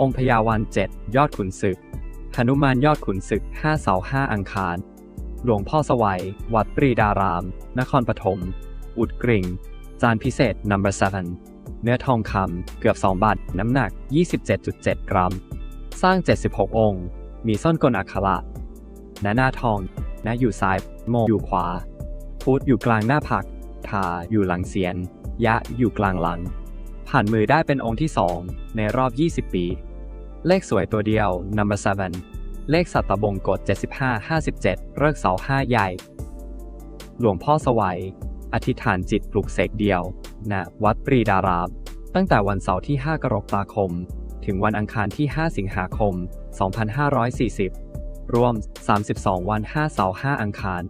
องค์พญาวันเจ็ดยอดขุนศึกหนุมานยอดขุนศึกห้าเสาห้าอังคาร หลวงพ่อสวัย วัดปรีดาราม นครปฐม อุดกริ่ง จานพิเศษ number 7เนื้อทองคำเกือบ 2 บาท น้ำหนัก 27.7 กรัม สร้าง 76 องค์ มีส้นกลอักขระณหน้าทองณอยู่ซ้าย โมอยู่ขวา พุธอยู่กลางหน้าผักทาอยู่หลังเสียน ยะอยู่กลางหลัง ผ่านมือได้เป็นองค์ที่2ในรอบ 20 ปี เลขสวยตัวเดียว number 7เลขสัตตบงกฎ 75 57 เลิกเสาห้าใหญ่ หลวงพ่อสวัย อธิษฐานจิตปลุกเสกเดียวณวัดปรีดาราม ตั้งแต่วันเสาร์ที่ 5 กรกฎาคม ถึงวันอังคารที่ 5 สิงหาคม 2540 รวม 32 วัน 5 เสาร์ 5 อังคาร